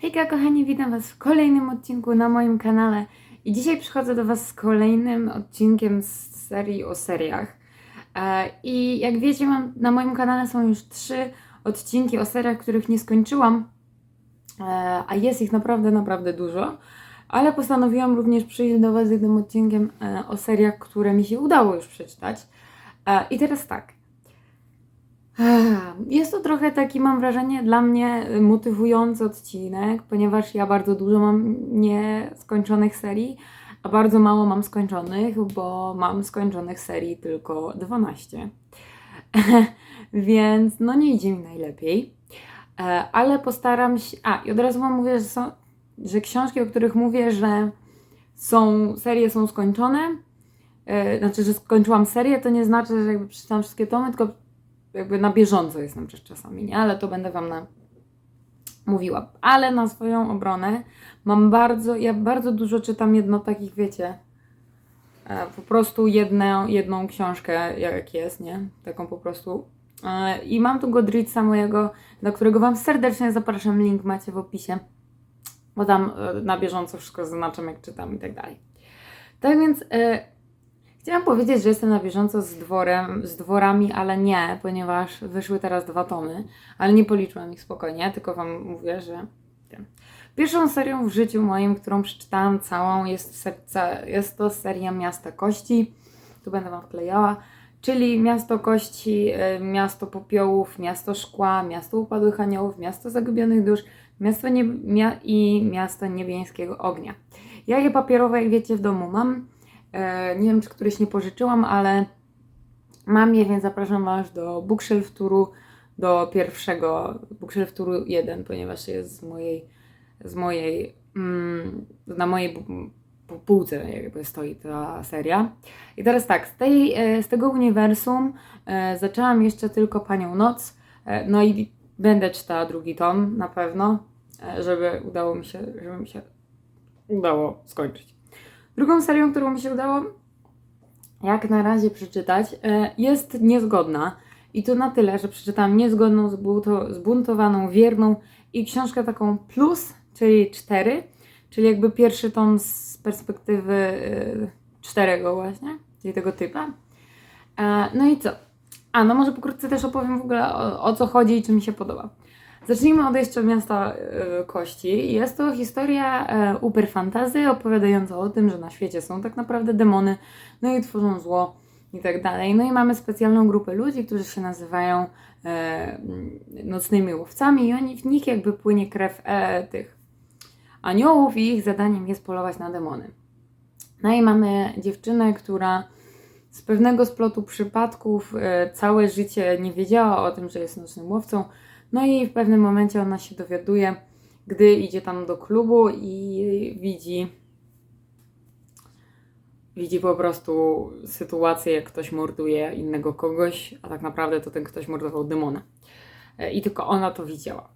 Hejka kochani, witam Was w kolejnym odcinku na moim kanale i dzisiaj przychodzę do Was z kolejnym odcinkiem z serii o seriach. E, I jak wiecie, mam, na moim kanale są już trzy odcinki o seriach, których nie skończyłam, e, a jest ich naprawdę, naprawdę dużo. Ale postanowiłam również przyjść do Was z jednym odcinkiem e, o seriach, które mi się udało już przeczytać. I teraz tak. Jest to trochę taki, mam wrażenie, dla mnie motywujący odcinek, ponieważ ja bardzo dużo mam nieskończonych serii, a bardzo mało mam skończonych, bo mam skończonych serii tylko 12. Więc no nie idzie mi najlepiej. E, Ale postaram się. A, i od razu Wam mówię, że, są, że książki, o których mówię, że są, serie są skończone, e, znaczy, że skończyłam serię, to nie znaczy, że jakby przeczytałam wszystkie tomy, tylko jakby na bieżąco jestem też czasami, nie? Ale to będę Wam na... mówiła. Ale na swoją obronę mam bardzo, ja bardzo dużo czytam jedno takich, wiecie, e, po prostu jedną, jedną książkę, jak jest, nie? Taką po prostu. E, I mam tu Godreadsa mojego, do którego Wam serdecznie zapraszam, link macie w opisie, bo tam e, na bieżąco wszystko zaznaczam, jak czytam i tak dalej. Tak więc Chciałam powiedzieć, że jestem na bieżąco z dworem, z dworami, ale nie, ponieważ wyszły teraz dwa tomy, ale nie policzyłam ich spokojnie, tylko Wam mówię, że. Pierwszą serią w życiu moim, którą przeczytałam całą, jest, serca, jest to seria Miasta Kości. Tu będę Wam wklejała. Czyli Miasto Kości, y, Miasto Popiołów, Miasto Szkła, Miasto Upadłych Aniołów, Miasto Zagubionych Dusz, Miasto nie, i Miasto Niebieskiego Ognia. Ja je papierowe, jak wiecie, w domu mam. E, Nie wiem, czy któryś nie pożyczyłam, ale mam je, więc zapraszam Was do Bookshelf Touru, do pierwszego Bookshelf Touru 1, ponieważ jest z mojej, z mojej mm, na mojej półce jakby stoi ta seria. I teraz tak, z, tej, e, z tego uniwersum e, zaczęłam jeszcze tylko Panią Noc, no i będę czytała drugi tom na pewno, żeby udało mi się, żeby mi się udało skończyć. Drugą serią, którą mi się udało jak na razie przeczytać, e, jest niezgodna. I to na tyle, że przeczytałam niezgodną, zbunto- zbuntowaną, wierną i książkę taką plus, czyli cztery, czyli jakby pierwszy tom z perspektywy e, czterego właśnie, czyli tego typa. E, No i co? A, no może pokrótce też opowiem w ogóle o, o co chodzi i czy mi się podoba. Zacznijmy od jeszcze Miasta e, Kości. Jest to historia e, uber fantazy opowiadająca o tym, że na świecie są tak naprawdę demony, no i tworzą zło i tak dalej. No i mamy specjalną grupę ludzi, którzy się nazywają e, nocnymi łowcami i oni w nich jakby płynie krew tych aniołów i ich zadaniem jest polować na demony. No i mamy dziewczynę, która z pewnego splotu przypadków całe życie nie wiedziała o tym, że jest nocnym łowcą. No i w pewnym momencie ona się dowiaduje, gdy idzie tam do klubu i widzi widzi po prostu sytuację, jak ktoś morduje innego kogoś, a tak naprawdę to ten ktoś mordował demona. E, I tylko ona to widziała.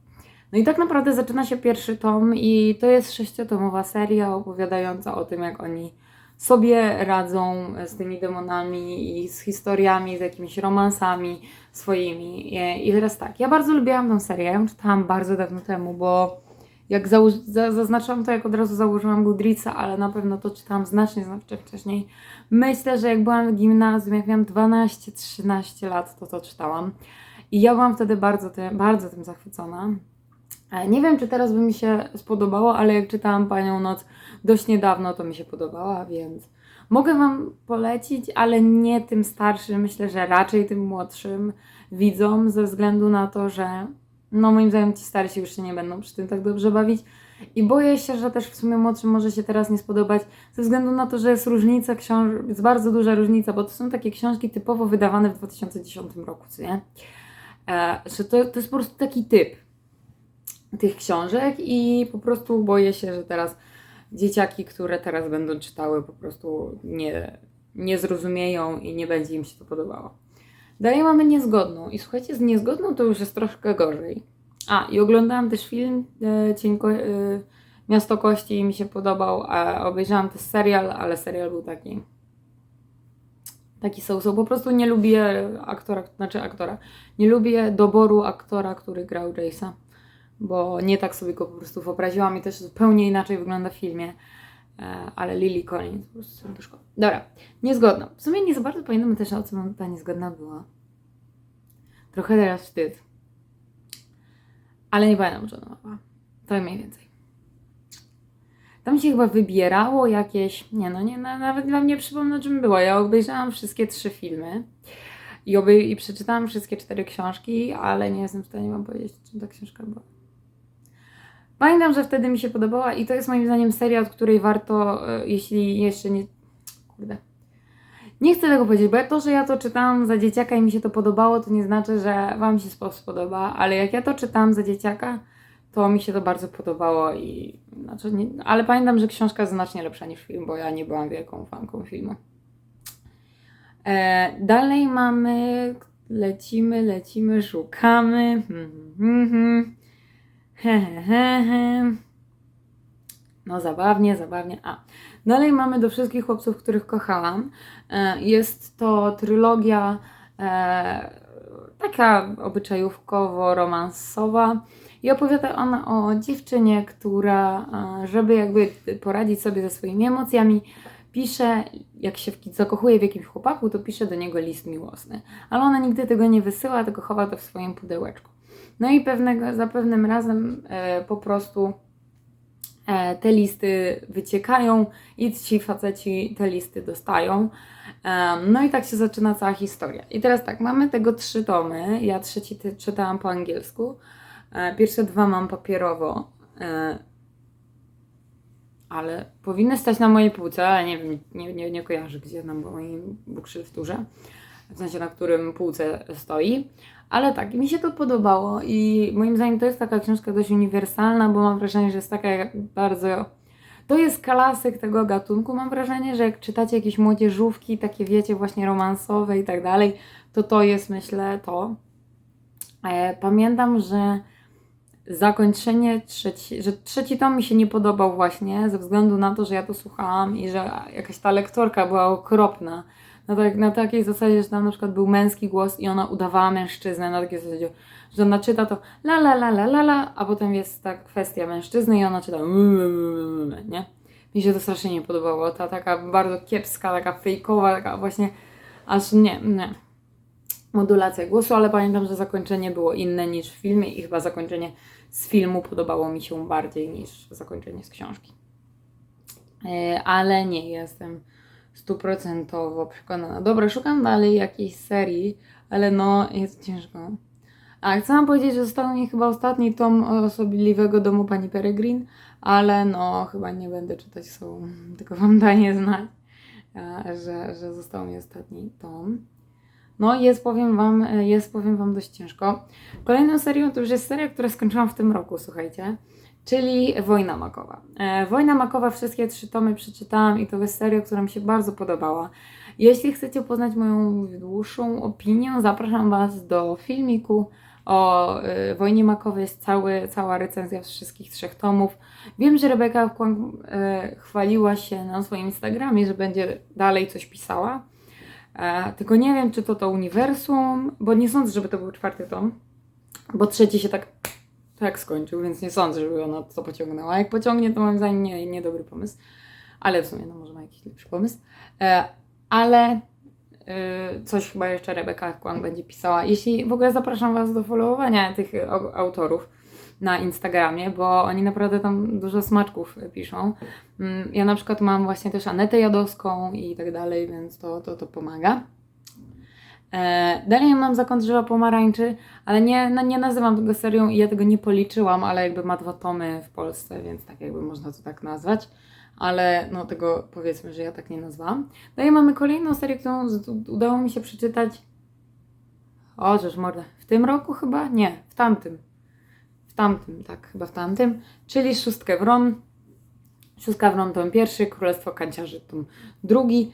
No i tak naprawdę zaczyna się pierwszy tom i to jest sześciotomowa seria opowiadająca o tym, jak oni sobie radzą z tymi demonami i z historiami, z jakimiś romansami swoimi. I- I teraz tak, ja bardzo lubiłam tę serię, ja ją czytałam bardzo dawno temu, bo jak zaznaczyłam to, jak od razu założyłam Goodreadsa, ale na pewno to czytałam znacznie, znacznie wcześniej. Myślę, że jak byłam w gimnazjum, jak miałam 12-13 lat, to to czytałam. I ja byłam wtedy bardzo tym, bardzo tym zachwycona. E, Nie wiem, czy teraz by mi się spodobało, ale jak czytałam Panią Noc dość niedawno, to mi się podobała, więc mogę Wam polecić, ale nie tym starszym, myślę, że raczej tym młodszym widzom, ze względu na to, że no moim zdaniem ci starsi już się nie będą przy tym tak dobrze bawić. I boję się, że też w sumie młodszym może się teraz nie spodobać, ze względu na to, że jest różnica książek, jest bardzo duża różnica, bo to są takie książki typowo wydawane w 2010 roku, co nie? E, że to, to jest po prostu taki typ tych książek i po prostu boję się, że teraz dzieciaki, które teraz będą czytały, po prostu nie, nie zrozumieją i nie będzie im się to podobało. Dalej mamy niezgodną i słuchajcie, z niezgodną to już jest troszkę gorzej. A, i oglądałam też film e, Cień Ko- e, Miasto Kości i mi się podobał, a obejrzałam też serial, ale serial był taki taki so Po prostu nie lubię aktora, znaczy aktora, nie lubię doboru aktora, który grał Jace'a. Bo nie tak sobie go po prostu wyobraziłam i też zupełnie inaczej wygląda w filmie. E, ale Lily Collins po prostu serduszko. Dobra, niezgodna. W sumie nie za bardzo pamiętam też o co ta niezgodna była. Trochę teraz wstyd. Ale nie pamiętam, co ona była. To mniej więcej. Tam się chyba wybierało jakieś. Nie, no nie, na- nawet wam nie przypomnę, czym było. Ja obejrzałam wszystkie trzy filmy i, obej- i przeczytałam wszystkie cztery książki, ale nie jestem w stanie wam powiedzieć, czym ta książka była. Pamiętam, że wtedy mi się podobała i to jest moim zdaniem seria, od której warto, e, jeśli jeszcze nie. Kurde. Nie chcę tego powiedzieć, bo to, że ja to czytałam za dzieciaka i mi się to podobało, to nie znaczy, że Wam się spo- spodoba, ale jak ja to czytałam za dzieciaka, to mi się to bardzo podobało i znaczy nie, ale pamiętam, że książka jest znacznie lepsza niż film, bo ja nie byłam wielką fanką filmu. E, dalej mamy, lecimy, lecimy, szukamy. Hmm, hmm, hmm. He, he, he, he. No zabawnie, zabawnie. A, dalej mamy do wszystkich chłopców, których kochałam. E, Jest to trylogia e, taka obyczajówkowo-romansowa i opowiada ona o dziewczynie, która, e, żeby jakby poradzić sobie ze swoimi emocjami, pisze, jak się zakochuje w jakimś chłopaku, to pisze do niego list miłosny. Ale ona nigdy tego nie wysyła, tylko chowa to w swoim pudełeczku. No i pewnego, za pewnym razem e, po prostu e, te listy wyciekają i ci faceci te listy dostają. Em, no i tak się zaczyna cała historia. I teraz tak, mamy tego trzy tomy. Ja trzeci ty- czytałam po angielsku. E, pierwsze dwa mam papierowo. E, ale powinny stać na mojej półce, ale nie wiem, nie, nie, nie kojarzę gdzie na moim bookshelfturze. W sensie na którym półce stoi. Ale tak, mi się to podobało i moim zdaniem to jest taka książka dość uniwersalna, bo mam wrażenie, że jest taka bardzo. To jest klasyk tego gatunku. Mam wrażenie, że jak czytacie jakieś młodzieżówki, takie wiecie, właśnie romansowe i tak dalej, to to jest myślę to. E, Pamiętam, że zakończenie trzeci, że trzeci tom mi się nie podobał właśnie ze względu na to, że ja to słuchałam i że jakaś ta lektorka była okropna. Na, tak, na takiej zasadzie, że tam na przykład był męski głos i ona udawała mężczyznę, na takiej zasadzie, że ona czyta to la la la la la la, a potem jest ta kwestia mężczyzny i ona czyta nie? Mi się to strasznie nie podobało. Ta taka bardzo kiepska, taka fejkowa, taka właśnie aż nie, nie modulacja głosu, ale pamiętam, że zakończenie było inne niż w filmie i chyba zakończenie z filmu podobało mi się bardziej niż zakończenie z książki. E, Ale nie jestem stuprocentowo przekonana. Dobra, szukam dalej jakiejś serii, ale no jest ciężko. A chcę wam powiedzieć, że został mi chyba ostatni tom osobliwego domu pani Peregrin, ale no chyba nie będę czytać słową, tylko wam daję znać, e, że, że został mi ostatni tom. No jest, powiem wam, e, jest, powiem wam, dość ciężko. Kolejną serią to już jest seria, która skończyłam w tym roku, słuchajcie, czyli Wojna Makowa. E, Wojna Makowa, wszystkie trzy tomy przeczytałam i to jest seria, która mi się bardzo podobała. Jeśli chcecie poznać moją dłuższą opinię, zapraszam Was do filmiku o e, Wojnie Makowej. Jest cały, cała recenzja wszystkich trzech tomów. Wiem, że Rebeka e, chwaliła się na swoim Instagramie, że będzie dalej coś pisała. Tylko nie wiem, czy to to uniwersum, bo nie sądzę, żeby to był czwarty tom, bo trzeci się tak, tak skończył, więc nie sądzę, żeby ona to pociągnęła. Jak pociągnie, to moim zdaniem nie, nie dobry pomysł, ale w sumie no, może ma jakiś lepszy pomysł. E, ale e, coś chyba jeszcze Rebeka Kłan będzie pisała. Jeśli w ogóle zapraszam Was do followowania tych au- autorów na Instagramie, bo oni naprawdę tam dużo smaczków piszą. Mm, Ja na przykład mam właśnie też Anetę Jadowską i tak dalej, więc to, to, to pomaga. E, dalej mam Zakąt Drzewa Pomarańczy, ale nie, no nie nazywam tego serią i ja tego nie policzyłam, ale jakby ma dwa tomy w Polsce, więc tak jakby można to tak nazwać. Ale no tego powiedzmy, że ja tak nie nazwałam. Dalej mamy kolejną serię, którą udało mi się przeczytać. O, żeż mordę. W tym roku chyba? Nie, w tamtym. W tamtym, tak, chyba w tamtym. Czyli Szóstkę Wron. Szóstka Wron tom pierwszy, Królestwo Kanciarzy tom drugi.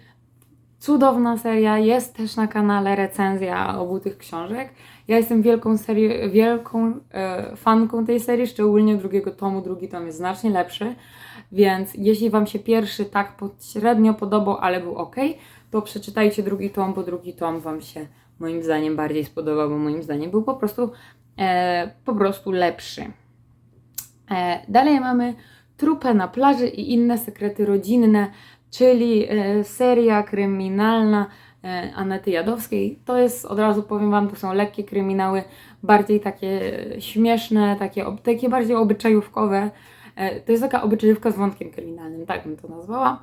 Cudowna seria, jest też na kanale recenzja obu tych książek. Ja jestem wielką, seri- wielką e, fanką tej serii, szczególnie drugiego tomu. Drugi tom jest znacznie lepszy, więc jeśli Wam się pierwszy tak średnio podobał, ale był ok, to przeczytajcie drugi tom, bo drugi tom Wam się moim zdaniem bardziej spodobał, bo moim zdaniem był po prostu, e, po prostu lepszy. E, dalej mamy Trupę na plaży i inne sekrety rodzinne, czyli e, seria kryminalna e, Anety Jadowskiej. To jest, od razu powiem Wam, to są lekkie kryminały, bardziej takie śmieszne, takie, takie bardziej obyczajówkowe. E, to jest taka obyczajówka z wątkiem kryminalnym, tak bym to nazwała.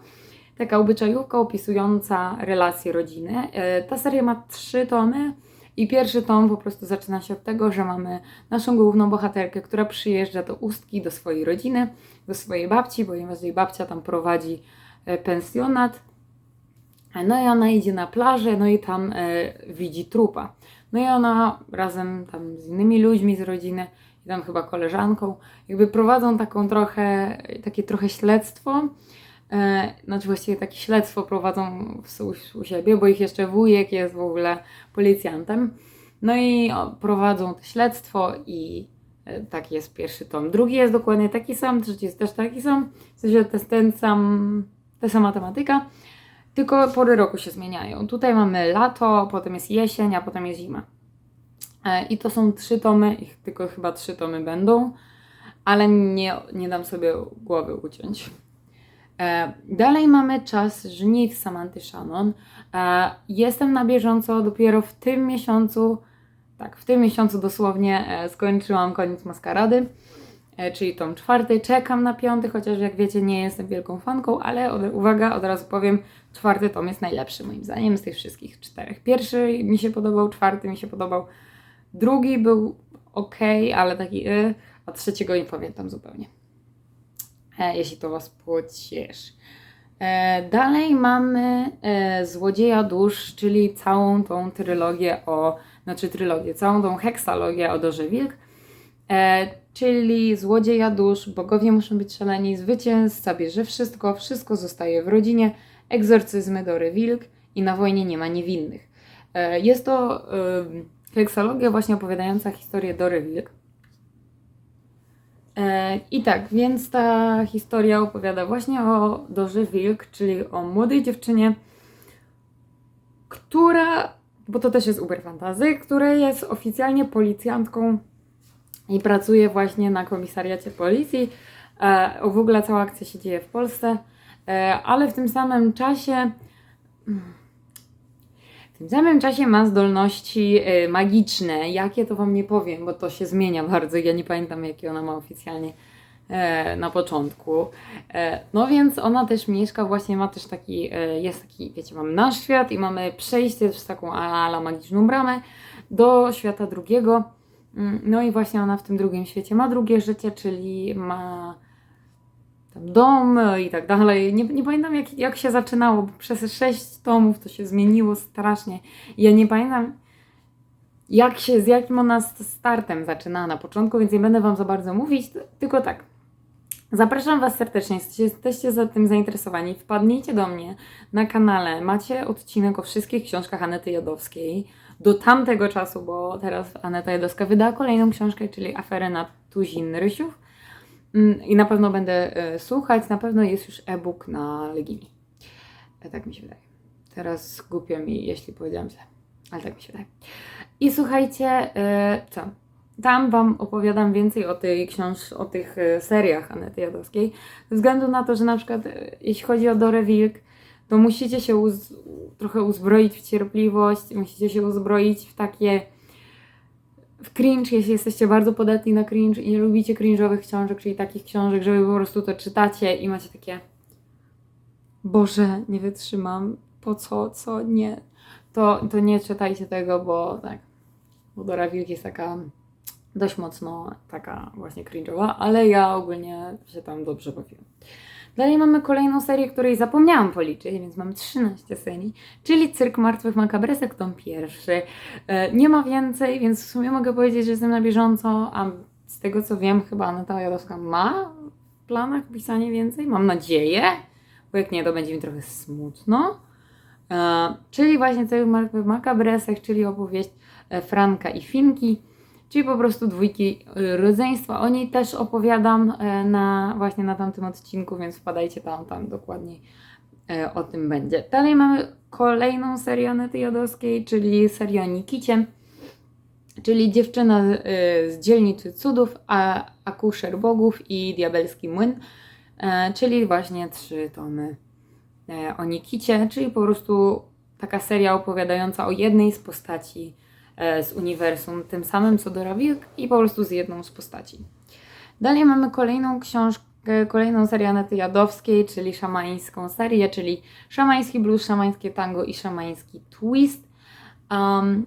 Taka obyczajówka opisująca relacje rodziny. Ta seria ma trzy tomy. I pierwszy tom po prostu zaczyna się od tego, że mamy naszą główną bohaterkę, która przyjeżdża do Ustki, do swojej rodziny, do swojej babci, ponieważ jej babcia tam prowadzi pensjonat. No i ona idzie na plażę, no i tam e, widzi trupa. No i ona razem tam z innymi ludźmi z rodziny, i tam chyba koleżanką, jakby prowadzą taką trochę, takie trochę śledztwo. E, znaczy właściwie takie śledztwo prowadzą u, u siebie, bo ich jeszcze wujek jest w ogóle policjantem. No i prowadzą to śledztwo i e, taki jest pierwszy tom. Drugi jest dokładnie taki sam, trzeci jest też taki sam. W sensie to jest ten sam, ta sama tematyka, tylko pory roku się zmieniają. Tutaj mamy lato, potem jest jesień, a potem jest zima. E, I to są trzy tomy, ich tylko chyba trzy tomy będą, ale nie, nie dam sobie głowy uciąć. E, Dalej mamy czas żniw Samanty Shannon. E, Jestem na bieżąco dopiero w tym miesiącu, tak, w tym miesiącu dosłownie skończyłam koniec maskarady, czyli tom czwarty. Czekam na piąty, chociaż jak wiecie, nie jestem wielką fanką, ale od, uwaga, od razu powiem, czwarty tom jest najlepszy moim zdaniem z tych wszystkich czterech. Pierwszy mi się podobał, czwarty mi się podobał, drugi był ok, ale taki y, a trzeciego nie pamiętam zupełnie e, jeśli to Was pocieszy. E, dalej mamy e, Złodzieja Dusz, czyli całą tą trylogię o, znaczy trylogię, całą tą heksalogię o Dorze Wilk, e, czyli Złodzieja Dusz, bogowie muszą być szaleni, zwycięzca bierze wszystko, wszystko zostaje w rodzinie, egzorcyzmy Dory Wilk i na wojnie nie ma niewinnych. E, jest to e, heksalogia właśnie opowiadająca historię Dory Wilk. E, I tak, więc ta historia opowiada właśnie o Dorze Wilk, czyli o młodej dziewczynie, która, bo to też jest Uber Fantazy, która jest oficjalnie policjantką i pracuje właśnie na komisariacie policji. E, w ogóle cała akcja się dzieje w Polsce, e, ale w tym samym czasie w tym samym czasie ma zdolności e, magiczne. Jakie to wam nie powiem, bo to się zmienia bardzo. Ja nie pamiętam, jakie ona ma oficjalnie na początku. No więc ona też mieszka, właśnie ma też taki, jest taki, wiecie, mamy nasz świat i mamy przejście przez taką ala magiczną bramę do świata drugiego. Mm, No i właśnie ona w tym drugim świecie ma drugie życie, czyli ma tam dom i tak dalej. Nie, nie pamiętam jak, jak się zaczynało, bo przez sześć tomów to się zmieniło strasznie. Ja nie pamiętam jak się, z jakim ona startem zaczynała na początku, więc nie będę Wam za bardzo mówić, tylko tak. Zapraszam Was serdecznie, jeśli jesteście za tym zainteresowani, wpadnijcie do mnie na kanale. Macie odcinek o wszystkich książkach Anety Jadowskiej do tamtego czasu, bo teraz Aneta Jadowska wydała kolejną książkę, czyli Aferę na Tuzin Rysiów. Mm, I na pewno będę e, słuchać, na pewno jest już e-book na Legimi. E, Tak mi się wydaje. Teraz głupio mi, jeśli powiedziałam źle, ale tak mi się wydaje. I słuchajcie, e, co? Tam Wam opowiadam więcej o tej książ- o tych seriach Anety Jadowskiej, ze względu na to, że na przykład jeśli chodzi o Dorę Wilk, to musicie się uz- trochę uzbroić w cierpliwość, musicie się uzbroić w takie w cringe, jeśli jesteście bardzo podatni na cringe i nie lubicie cringe'owych książek, czyli takich książek, że wy po prostu to czytacie i macie takie Boże, nie wytrzymam, po co, co, nie, to, to nie czytajcie tego, bo tak, bo Dora Wilk jest taka dość mocno taka właśnie cringe'owa, ale ja ogólnie się tam dobrze bawiłam. Dalej mamy kolejną serię, której zapomniałam policzyć, więc mamy 13 serii, czyli Cyrk Martwych Makabresek, tom pierwszy. E, Nie ma więcej, więc w sumie mogę powiedzieć, że jestem na bieżąco, a z tego co wiem, chyba Natalia Jadowska ma w planach pisanie więcej, mam nadzieję, bo jak nie, to będzie mi trochę smutno. E, Czyli właśnie Cyrk Martwych Makabresek, czyli opowieść e, Franka i Finki, czyli po prostu dwójki y, rodzeństwa. O niej też opowiadam e, na, właśnie na tamtym odcinku, więc wpadajcie tam, tam dokładniej e, o tym będzie. Dalej mamy kolejną serię Anety Jodowskiej, czyli serię Nikicie. czyli dziewczyna y, z dzielnicy cudów, a akuszer bogów i diabelski młyn, e, czyli właśnie trzy tomy e, o Nikicie, czyli po prostu taka seria opowiadająca o jednej z postaci e, z uniwersum, tym samym co Dora Wilk i po prostu z jedną z postaci. Dalej mamy kolejną książkę, kolejną serię Anety Jadowskiej, czyli szamańską serię, czyli szamański blues, szamańskie tango i szamański twist. Um,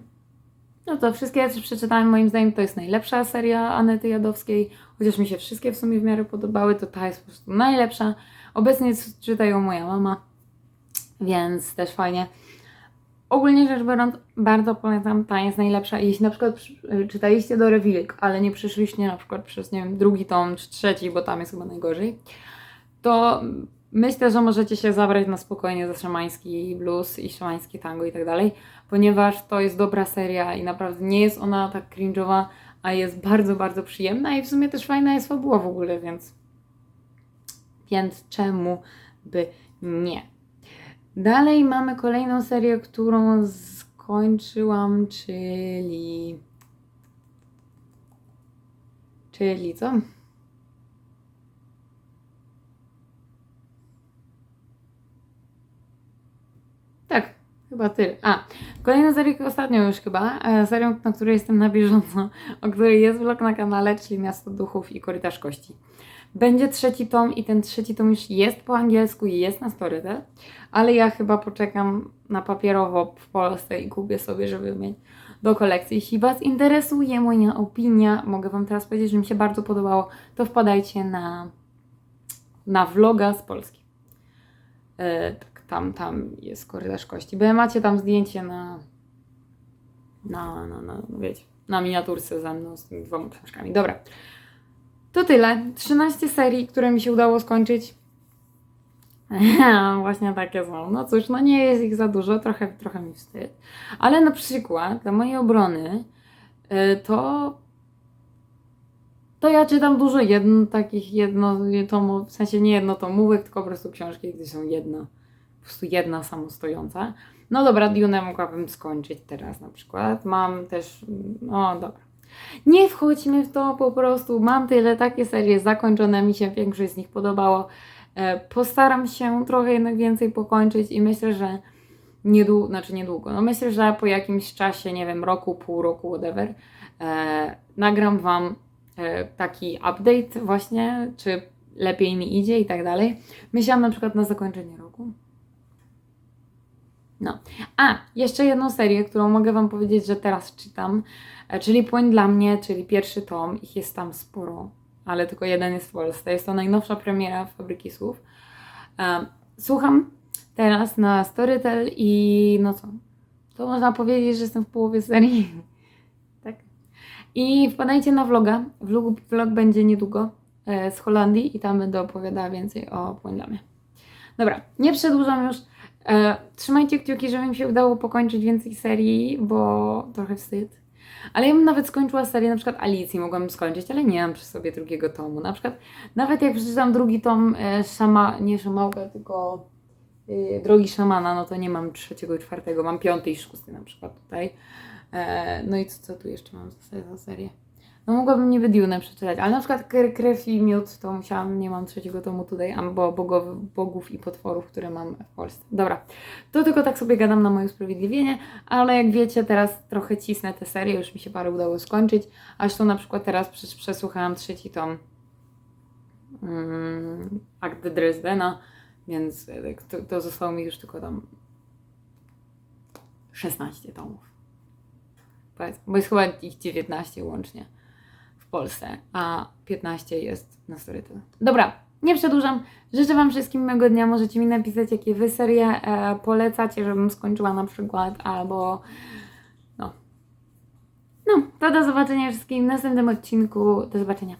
no to wszystkie, co przeczytałam, moim zdaniem to jest najlepsza seria Anety Jadowskiej, chociaż mi się wszystkie w sumie w miarę podobały, to ta jest po prostu najlepsza. Obecnie czyta ją moja mama, więc też fajnie. Ogólnie rzecz biorąc, bardzo polecam, ta jest najlepsza. Jeśli na przykład przy- czytaliście do Wilk, ale nie przeszliście na przykład przez, nie wiem, drugi tom czy trzeci, bo tam jest chyba najgorzej, to myślę, że możecie się zabrać na spokojnie za szamański blues i szamańskie tango i tak dalej, ponieważ to jest dobra seria i naprawdę nie jest ona tak cringe'owa, a jest bardzo, bardzo przyjemna i w sumie też fajna jest fabuła w ogóle, więc więc czemu by nie? Dalej mamy kolejną serię, którą skończyłam, czyli. Czyli co? Tak, chyba ty. A, kolejna seria, ostatnią już chyba, e, serią, na której jestem na bieżąco, o której jest vlog na kanale, czyli Miasto Duchów i Korytarz Kości. Będzie trzeci tom i ten trzeci tom już jest po angielsku i jest na Storytel, ale ja chyba poczekam na papierowo w Polsce i kupię sobie, żeby mieć do kolekcji. Jeśli Was interesuje moja opinia, mogę Wam teraz powiedzieć, że mi się bardzo podobało, to wpadajcie na, na vloga z Polski. Tak, tam, tam jest korytarz kości. Bo macie tam zdjęcie na, na, na, na no wiecie, na miniaturce ze mną z tymi dwoma książkami. Dobra. To tyle. 13 serii, które mi się udało skończyć. Właśnie takie są. No cóż, no nie jest ich za dużo, trochę, trochę mi wstyd. Ale na przykład dla mojej obrony y, to to ja czytam dużo jedno, takich jedno tomów, w sensie nie jednotomówek, tylko po prostu książki, gdzie są jedna, po prostu jedna samostojąca. No dobra, Dune mogłabym skończyć teraz na przykład. Mam też, no dobra. Nie wchodźmy w to po prostu. Mam tyle takie serie zakończone, mi się większość z nich podobało. E, Postaram się trochę jednak więcej pokończyć i myślę, że niedługo, znaczy niedługo, no myślę, że po jakimś czasie, nie wiem, roku, pół roku, whatever, e, nagram Wam e, taki update właśnie, czy lepiej mi idzie i tak dalej. Myślałam na przykład na zakończenie roku. No. A, jeszcze jedną serię, którą mogę Wam powiedzieć, że teraz czytam, e, czyli Płoń dla mnie, czyli pierwszy tom. Ich jest tam sporo, ale tylko jeden jest w Polsce. Jest to najnowsza premiera Fabryki Słów. E, Słucham teraz na Storytel i no co? To można powiedzieć, że jestem w połowie serii. tak? I wpadajcie na vloga. Vlog, vlog będzie niedługo e, z Holandii i tam będę opowiadała więcej o Płoń dla mnie. Dobra, nie przedłużam już. E, trzymajcie kciuki, żeby mi się udało pokończyć więcej serii, bo trochę wstyd. Ale ja bym nawet skończyła serię na przykład Alicji, mogłabym skończyć, ale nie mam przy sobie drugiego tomu. Na przykład, nawet jak przeczytam drugi tom e, Szama, nie Szamałka, tylko e, Drogi Szamana, no to nie mam trzeciego i czwartego, mam piąty i szósty na przykład tutaj. E, no i co, co tu jeszcze mam za serię? No mogłabym niby Dune przeczytać, ale na przykład Kre- Krew i Miód to musiałam, nie mam trzeciego tomu tutaj, albo bogow, bogów i potworów, które mam w Polsce. Dobra, to tylko tak sobie gadam na moje usprawiedliwienie, ale jak wiecie, teraz trochę cisnę te serie, już mi się parę udało skończyć, aż to na przykład teraz przes- przesłuchałam trzeci tom mm, Akt Dresdena, więc e, to, to zostało mi już tylko tam 16 tomów. Bo jest chyba ich 19 łącznie Polsce, a 15 jest na Storytel. Dobra, nie przedłużam. Życzę Wam wszystkim miłego dnia. Możecie mi napisać, jakie Wy serie e, polecacie, żebym skończyła na przykład, albo no. No, to do zobaczenia wszystkim w następnym odcinku. Do zobaczenia.